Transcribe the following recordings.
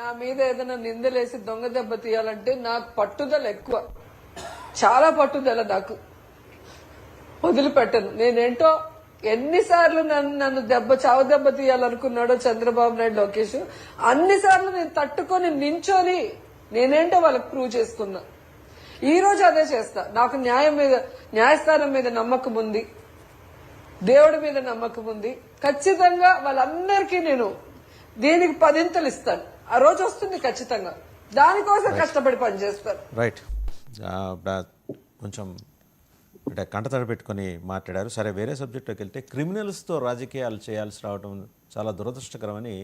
నా మీద ఏదైనా నిందలేసి దొంగ దెబ్బ తీయాలంటే నాకు పట్టుదల ఎక్కువ. చాలా పట్టుదల నాకు. వదిలిపెట్టను. నేనేంటో ఎన్నిసార్లు నన్ను నన్ను దెబ్బ చావు దెబ్బ తీయాలనుకున్నాడో చంద్రబాబు నాయుడు లోకేష్. అన్నిసార్లు నేను తట్టుకొని నించొని నేనేంటో వాళ్ళకి ప్రూవ్ చేసుకున్నా. ఈ రోజు అదే చేస్తా. నాకు న్యాయం మీద న్యాయస్థానం మీద నమ్మకం ఉంది. దేవుడి మీద నమ్మకం ఉంది. ఖచ్చితంగా వాళ్ళందరికీ నేను దీనికి పదింతలు ఇస్తాను. ఆ రోజు వస్తుంది ఖచ్చితంగా. దానికోసం కష్టపడి పనిచేస్తాను రైట్ కొంచెం అంటే కంటతడి పెట్టుకొని మాట్లాడారు. సరే వేరే సబ్జెక్ట్లోకి వెళ్తే క్రిమినల్స్తో రాజకీయాలు చేయాల్సి రావడం చాలా దురదృష్టకరమని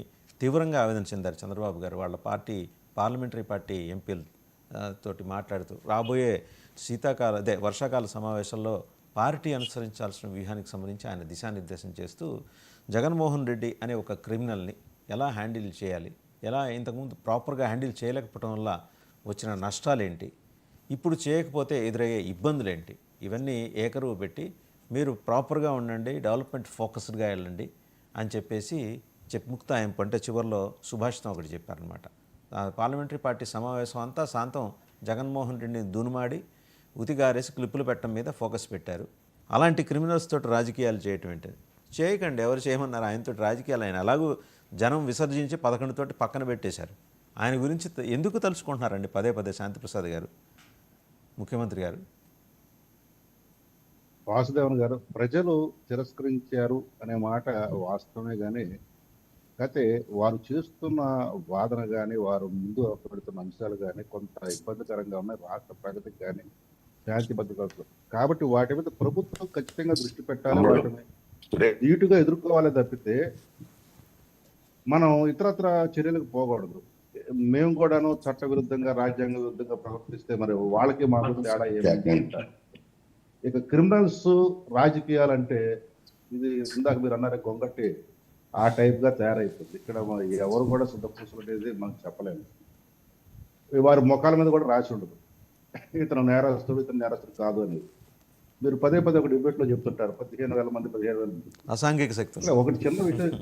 తీవ్రంగా ఆవేదన చెందారు చంద్రబాబు గారు. వాళ్ళ పార్టీ పార్లమెంటరీ పార్టీ ఎంపీలు తోటి మాట్లాడుతూ రాబోయే శీతాకాల అదే వర్షాకాల సమావేశంలో పార్టీ అనుసరించాల్సిన వ్యూహానికి సంబంధించి ఆయన దిశానిర్దేశం చేస్తూ జగన్మోహన్ రెడ్డి అనే ఒక క్రిమినల్ని ఎలా హ్యాండిల్ చేయాలి? ఎలా ఇంతకుముందు ప్రాపర్గా హ్యాండిల్ చేయలేకపోవడం వల్ల వచ్చిన నష్టాలేంటి? ఇప్పుడు చేయకపోతే ఎదురయ్యే ఇబ్బందులేంటి? ఇవన్నీ ఏకరువు పెట్టి మీరు ప్రాపర్గా ఉండండి డెవలప్మెంట్ ఫోకస్డ్గా వెళ్ళండి అని చెప్పేసి చెప్ ముక్తాయింపు అంటే చివరిలో సుభాషితం ఒకటి చెప్పారనమాట. పార్లమెంటరీ పార్టీ సమావేశం అంతా శాంతం జగన్మోహన్ రెడ్డిని దునుమాడి ఉతిగారేసి క్లిప్పులు పెట్టడం మీద ఫోకస్ పెట్టారు. అలాంటి క్రిమినల్స్ తోటి రాజకీయాలు చేయటం ఏంటి చేయకండి ఎవరు చేయమన్నారు ఆయనతో రాజకీయాలు ఆయన అలాగూ జనం విసర్జించి పదకొండుతోటి పక్కన పెట్టేశారు. ఆయన గురించి ఎందుకు తలుచుకుంటున్నారండి పదే పదే శాంతిప్రసాద్ గారు? ముఖ్యమంత్రి గారు? వాసుదేవన్ గారు ప్రజలు తిరస్కరించారు అనే మాట వాస్తవమే కానీ అయితే వారు చేస్తున్న వాదన కానీ వారు ముందు పెడుతున్న అంశాలు కానీ కొంత ఇబ్బందికరంగా ఉన్నాయి. రాష్ట్ర ప్రగతికి కానీ శాంతి భద్రతలకు కాబట్టి వాటి మీద ప్రభుత్వం ఖచ్చితంగా దృష్టి పెట్టాలి. వాటిని ధీటుగా ఎదుర్కోవాలి తప్పితే మనం ఇతరత్ర చర్యలకు పోకూడదు. మేము కూడాను చట్ట విరుద్ధంగా రాజ్యాంగ విరుద్ధంగా ప్రవర్తిస్తే మరి వాళ్ళకి మాకు తేడా ఏమి ఇక క్రిమినల్స్ రాజకీయాలంటే ఇది ఇందాక మీరు అన్నారు గొంగట్టి ఆ టైప్గా తయారైపోతుంది ఇక్కడ ఎవరు కూడా శుద్ధపూసుకునేది మనకు చెప్పలేము. వారి ముఖాల మీద కూడా రాసి ఉండదు. ఇతను నేరస్తుడు ఇతను నేరస్తుడు కాదు అని. మీరు పదే పదే ఒక డిబేట్లో చెప్తుంటారు. పదిహేను వేల మంది పదిహేను వేల మంది. అసాంఘిక శక్తులు. ఇలా ఒకటి చిన్న విషయం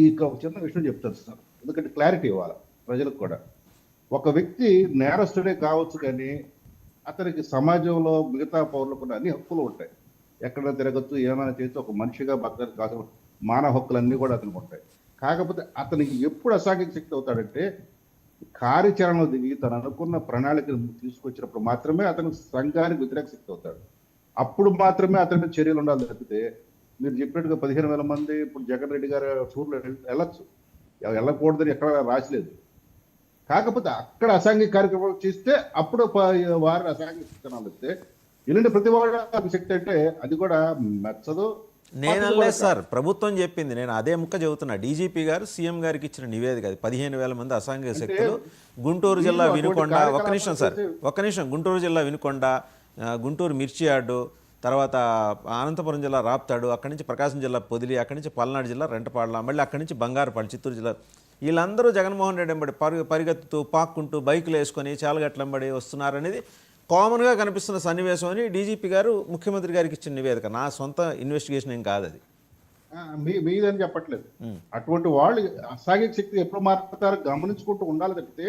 ఈ ఒక చిన్న విషయం చెప్తాను సార్. ఎందుకంటే క్లారిటీ ఇవ్వాలి ప్రజలకు కూడా. ఒక వ్యక్తి నేరస్తుడే కావచ్చు కానీ అతనికి సమాజంలో మిగతా పౌరులకు అన్ని హక్కులు ఉంటాయి. ఎక్కడ తిరగచ్చు ఏమైనా చేస్తే ఒక మనిషిగా బతకదు కాదు మానవ హక్కులన్నీ కూడా అతనికి ఉంటాయి. కాకపోతే అతనికి ఎప్పుడు అసాంఘిక శక్తి అవుతాడంటే కార్యాచరణలో దిగి తను అనుకున్న ప్రణాళికను తీసుకొచ్చినప్పుడు మాత్రమే అతను సంఘానికి వ్యతిరేక శక్తి అవుతాడు. అప్పుడు మాత్రమే అతని మీద చర్యలు ఉండాలి తప్పితే మీరు చెప్పినట్టుగా పదిహేను వేల మంది ఇప్పుడు జగన్ రెడ్డి గారు టూర్లో వెళ్ళొచ్చు. వెళ్ళకూడదని ఎక్కడ రాసలేదు కాకపోతే అక్కడ అసాంఘిక కార్యక్రమాలు చేస్తే అప్పుడు ప- వారు అసాంఘిక శిక్షణాలు ఇస్తే ఎల్లుండి ప్రతి వాడు శక్తి అంటే అది కూడా మెచ్చదు. నేను అనలేదు సార్. ప్రభుత్వం చెప్పింది. నేను అదే ముక్క చెబుతున్నా డీజీపీ గారు సీఎం గారికి ఇచ్చిన నివేదిక అది. పదిహేను వేల మంది అసాంఘిక శక్తులు. గుంటూరు జిల్లా వినుకొండ ఒక్క నిమిషం సార్. ఒక్క నిమిషం. గుంటూరు జిల్లా వినుకొండ గుంటూరు మిర్చి యార్డు తర్వాత అనంతపురం జిల్లా రాప్తాడు అక్కడి నుంచి ప్రకాశం జిల్లా పొదిలి అక్కడి నుంచి పల్నాడు జిల్లా రెంటపాడల మళ్ళీ అక్కడి నుంచి బంగారుపాడు చిత్తూరు జిల్లా. వీళ్ళందరూ జగన్మోహన్ రెడ్డి వెంబడి పరుగు పరిగెత్తుతూ పాక్కుంటూ బైకులు వేసుకొని చాలగట్లంబడి వస్తున్నారనేది కామన్గా కనిపిస్తున్న సన్నివేశం అని డీజీపీ గారు ముఖ్యమంత్రి గారికి ఇచ్చిన నివేదిక. నా సొంత ఇన్వెస్టిగేషన్ ఏం కాదు అది. మీదని చెప్పట్లేదు. అటువంటి వాళ్ళు అసాంఘిక శక్తి ఎప్పుడు మారుతారో గమనించుకుంటూ ఉండాలి తప్పితే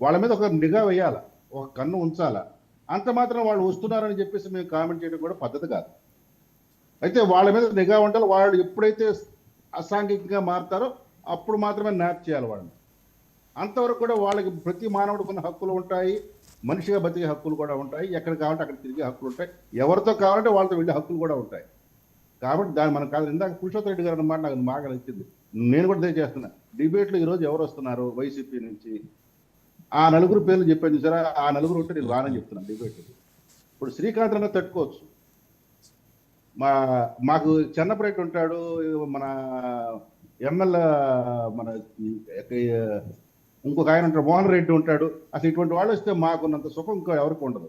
వాళ్ళ మీద ఒక నిఘా వేయాల? ఒక కన్ను ఉంచాలా? అంత మాత్రం వాళ్ళు వస్తున్నారని చెప్పేసి మేము కామెంట్ చేయడం కూడా పద్ధతి కాదు. అయితే వాళ్ళ మీద నిఘా ఉండాలి. వాళ్ళు ఎప్పుడైతే అసాంఘికంగా మారుతారో అప్పుడు మాత్రమే న్యాప్ చేయాలి వాళ్ళని. అంతవరకు కూడా వాళ్ళకి ప్రతి మానవుడికి ఉన్న హక్కులు ఉంటాయి. మనిషిగా బతికే హక్కులు కూడా ఉంటాయి. ఎక్కడ కావాలంటే అక్కడ తిరిగే హక్కులు ఉంటాయి. ఎవరితో కావాలంటే వాళ్ళతో వెళ్ళే హక్కులు కూడా ఉంటాయి. కాబట్టి దాన్ని మనం కాదు ఇందాక పురుషోత్తర రెడ్డి గారు అన్నమాట నాకు బాగా నచ్చింది. నేను కూడా అదే చేస్తున్నా. డిబేట్లు ఈరోజు ఎవరు వస్తున్నారు? వైసీపీ నుంచి ఆ నలుగురు పేర్లు చెప్పాను చూసారా? ఆ నలుగురు ఉంటే నేను రానని చెప్తున్నాను డిబేట్ ఇప్పుడు శ్రీకాంత్ అన్న తట్టుకోవచ్చు. మా మాకు చెన్నపరెడ్డి ఉంటాడు మన ఎమ్మెల్యే మన ఇంకొక ఆయన ఉంటాడు మోహన్ రెడ్డి ఉంటాడు. అసలు ఇటువంటి వాళ్ళు వస్తే మాకున్నంత సుఖం ఇంకా ఎవరికి ఉండదు.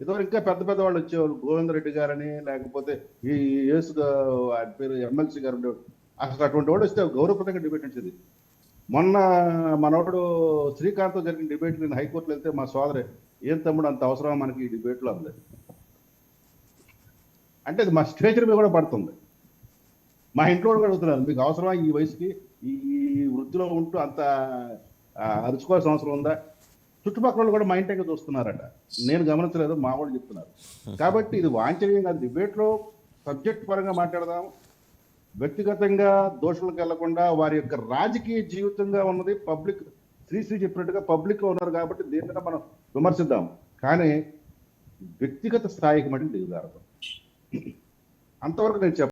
ఇదో ఇంకా పెద్ద పెద్ద వాళ్ళు వచ్చేవాళ్ళు గోవింద రెడ్డి గారని లేకపోతే ఈ యేసు పేరు ఎమ్మెల్సీ గారు ఉండేవాడు అసలు అటువంటి వాళ్ళు వస్తే గౌరవప్రదంగా డిబేట్ వచ్చేది మొన్న మనోడు శ్రీకాంత్తో జరిగిన డిబేట్ నేను హైకోర్టులో వెళ్తే మా సోదరే ఏం తమ్ముడు అంత అవసరం మనకి ఈ డిబేట్లో అంది. అంటే అది మా స్టేచర్ మీద కూడా పడుతుంది. మా ఇంట్లో కూడా అడుగుతున్నారు మీకు అవసరమా ఈ వయసుకి? ఈ వృత్తిలో ఉంటూ అంత అరుచుకోవాల్సిన అవసరం ఉందా? చుట్టుపక్కల వాళ్ళు కూడా మా ఇంటికి చూస్తున్నారట. నేను గమనించలేదు మా వాళ్ళు చెప్తున్నారు. కాబట్టి ఇది వాంఛనీయం కాదు డిబేట్లో సబ్జెక్ట్ పరంగా మాట్లాడదాం. వ్యక్తిగతంగా దోషులకు వెళ్ళకుండా వారి యొక్క రాజకీయ జీవితంగా ఉన్నది పబ్లిక్. శ్రీశ్రీ చెప్పినట్టుగా పబ్లిక్ ఉన్నారు కాబట్టి దీని మనం విమర్శిద్దాం. కానీ వ్యక్తిగత స్థాయికి మటుకు దిగుదారు అంతవరకు నేను